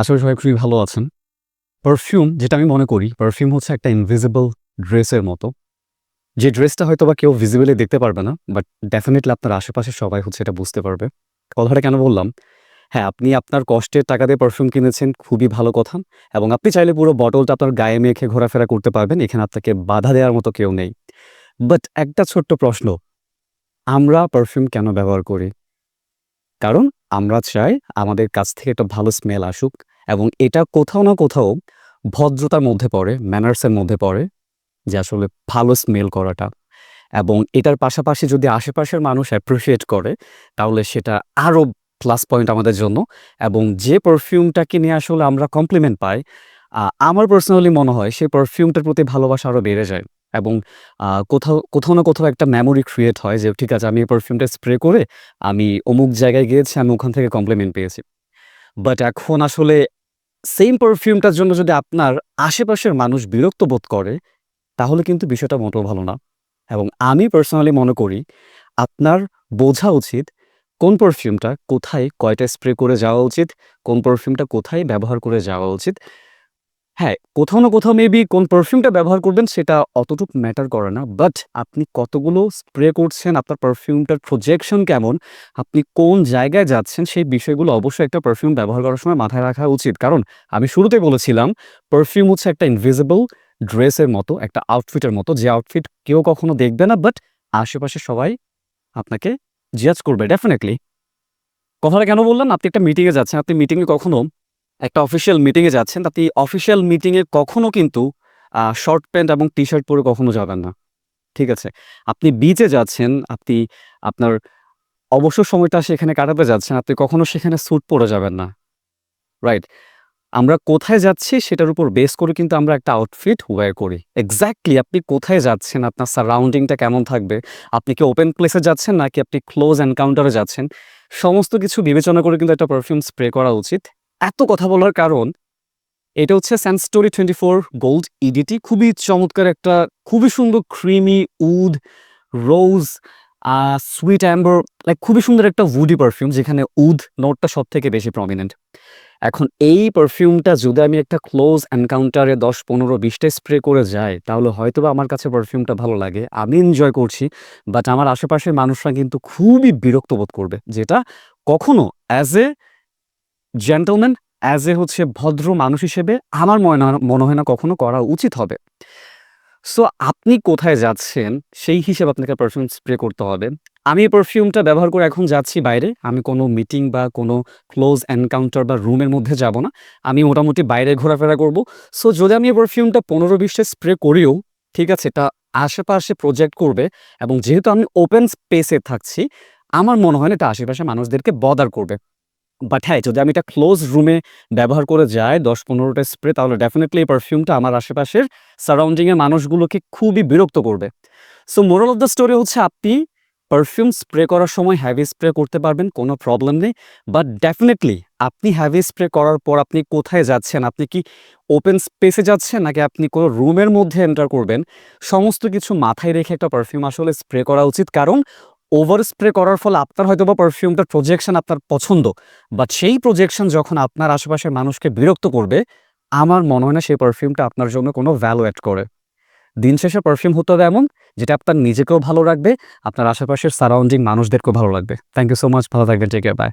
আশা করি সবাই খুবই ভালো আছেন। পারফিউম যেটা আমি মনে করি, পারফিউম হচ্ছে একটা ইনভিজিবল ড্রেসের মতো। যে ড্রেসটা হয়তো বা কেউ ভিজিবলি দেখতে পারবে না, বাট ডেফিনেটলি আপনার আশেপাশে সবাই হচ্ছে এটা বুঝতে পারবে। কথাটা কেন বললাম? হ্যাঁ, আপনি আপনার কষ্টের টাকা দিয়ে পারফিউম কিনেছেন, খুবই ভালো কথা এবং আপনি চাইলে পুরো বটলটা আপনার গায়ে মেখে ঘোরাফেরা করতে পারবেন। এখানে আপনাকে বাধা দেওয়ার মতো কেউ নেই। বাট একটা ছোট্ট প্রশ্ন, আমরা পারফিউম কেন ব্যবহার করি? কারণ আমরা চাই আমাদের কাছ থেকে একটা ভালো স্মেল আসুক এবং এটা কোথাও না কোথাও ভদ্রতার মধ্যে পড়ে, ম্যানার্সের মধ্যে পড়ে যে আসলে ভালো স্মেল করাটা এবং এটার পাশাপাশি যদি আশেপাশের মানুষ অ্যাপ্রিশিয়েট করে, তাহলে সেটা আরও প্লাস পয়েন্ট আমাদের জন্য এবং যে পারফিউমটাকে নিয়ে আসলে আমরা কমপ্লিমেন্ট পাই, আমার পার্সোনালি মনে হয় সেই পারফিউমটার প্রতি ভালোবাসা আরও বেড়ে যায়। এবং কোথাও কোথাও না কোথাও একটা মেমোরি ক্রিয়েট হয় যে ঠিক আছে আমি এই পারফিউমটা স্প্রে করে আমি অমুক জায়গায় গিয়েছি, আমি ওখান থেকে কমপ্লিমেন্ট পেয়েছি। বাট এখন আসলে সেম পারফিউমটার জন্য যদি আপনার আশেপাশের মানুষ বিরক্ত বোধ করে, তাহলে কিন্তু বিষয়টা মোটেও ভালো না এবং আমি পার্সোনালি মনে করি আপনার বোঝা উচিত কোন পারফিউমটা কোথায় কয়টা স্প্রে করে যাওয়া উচিত, কোন পারফিউমটা কোথায় ব্যবহার করে যাওয়া উচিত। হ্যাঁ, কোথাও না কোথাও মেবি কোন পারফিউমটা ব্যবহার করবেন সেটা অতটুক ম্যাটার করে না। বাট আপনি কতগুলো স্প্রে করছেন, আপনার পারফিউমটার প্রজেকশন কেমন, আপনি কোন জায়গায় যাচ্ছেন সেই বিষয়গুলো অবশ্যই একটা পারফিউম ব্যবহার করার সময় মাথায় রাখা উচিত। কারণ আমি শুরুতে বলেছিলাম পারফিউম হচ্ছে একটা ইনভিজিবল ড্রেসের মতো, একটা আউটফিটের মতো যে আউটফিট কেউ কখনো দেখবে না বাট আশেপাশে সবাই আপনাকে জাজ করবে ডেফিনেটলি কথাটা কেন বললাম? আপনি একটা মিটিংয়ে যাচ্ছেন, আপনি মিটিংয়ে কখনো একটা অফিসিয়াল মিটিংয়ে যাচ্ছেন, আপনি অফিসিয়াল মিটিংয়ে কখনো কিন্তু শর্ট প্যান্ট এবং টি-শার্ট পরে কখনো যাবেন না। ঠিক আছে? আপনি বিচে যাচ্ছেন, আপনি আপনার অবসর সময়টা সেখানে কাটাতে যাচ্ছেন, আপনি কখনো সেখানে স্যুট পরে যাবেন না। রাইট? আমরা কোথায় যাচ্ছি সেটার উপর বেস করে কিন্তু আমরা একটা আউটফিট ওয়্যার করি। এক্স্যাক্টলি আপনি কোথায় যাচ্ছেন, আপনার সারাউন্ডিংটা কেমন থাকবে, আপনি কি ওপেন প্লেসে যাচ্ছেন নাকি আপনি ক্লোজ এনকাউন্টারে যাচ্ছেন, সমস্ত কিছু বিবেচনা করে কিন্তু একটা পারফিউম স্প্রে করা উচিত। এত কথা বলার কারণ, এটা হচ্ছে স্যানস্টোরি 24 গোল্ড ইডিটি খুবই চমৎকার একটা খুবই সুন্দর creamy wood, rose, sweet amber like খুবই সুন্দর একটা উডি পারফিউম যেখানে উড নোটটা সব থেকে বেশি প্রমিনেন্ট। এখন এই পারফিউমটা যদি আমি একটা ক্লোজ এনকাউন্টারে ১০, ১৫, ২০ টা স্প্রে করে যাই, তাহলে হয়তোবা আমার কাছে পারফিউমটা ভালো লাগে। আমি এনজয় করছি। বাট আমার আশেপাশের মানুষরা কিন্তু খুবই বিরক্ত বোধ করবে। যেটা কখনো as a gentleman, as a হচ্ছে ভদ্র মানুষ হিসেবে আমার ময়না মনে হয় না কখনো করা উচিত হবে। সো আপনি কোথায় যাচ্ছেন সেই হিসেবে আপনাকে পারফিউম স্প্রে করতে হবে। আমি এই পারফিউমটা ব্যবহার করে এখন যাচ্ছি বাইরে। আমি কোনো মিটিং বা কোনো ক্লোজ এনকাউন্টার বা রুমের মধ্যে যাব না। আমি মোটামুটি বাইরে ঘোরাফেরা করব। সো যদি আমি এই পারফিউমটা ১৫-২০ টা স্প্রে করিও, ঠিক আছে? এটা আশেপাশে প্রজেক্ট করবে এবং যেহেতু আমি ওপেন স্পেসে থাকছি, আমার মনে হয় না এটা আশেপাশে মানুষদেরকে বদার করবে। বাট যদি আমি এটা ক্লোজ রুমে ব্যবহার করে যাই দশ পনেরোটা স্প্রে তাহলে ডেফিনেটলি এই পারফিউমটা আমার আশেপাশের সারাউন্ডিংয়ের মানুষগুলোকে খুবই বিরক্ত করবে। So moral of the story হচ্ছে আপনি পারফিউম স্প্রে করার সময় হেভি স্প্রে করতে পারবেন, কোনো প্রবলেম নেই। বাট ডেফিনেটলি আপনি হেভি স্প্রে করার পর আপনি কোথায় যাচ্ছেন, আপনি কি ওপেন স্পেসে যাচ্ছেন নাকি আপনি কোনো রুমের মধ্যে এন্টার করবেন, সমস্ত কিছু মাথায় রেখে একটা পারফিউম আসলে স্প্রে করা উচিত। কারণ ওভার স্প্রে করার ফলে আপনার হয়তো বা পারফিউমটার প্রজেকশন আপনার পছন্দ। বাট সেই প্রজেকশন যখন আপনার আশেপাশের মানুষকে বিরক্ত করবে, আমার মনে হয় না সেই পারফিউমটা আপনার জন্য কোনো ভ্যালু অ্যাড করে। দিন শেষে পারফিউম হতে হবে এমন যেটা আপনার নিজেকেও ভালো রাখবে, আপনার আশেপাশের সারাউন্ডিং মানুষদেরকেও ভালো লাগবে। Thank you so much. ভালো থাকবেন। Take care. বাই।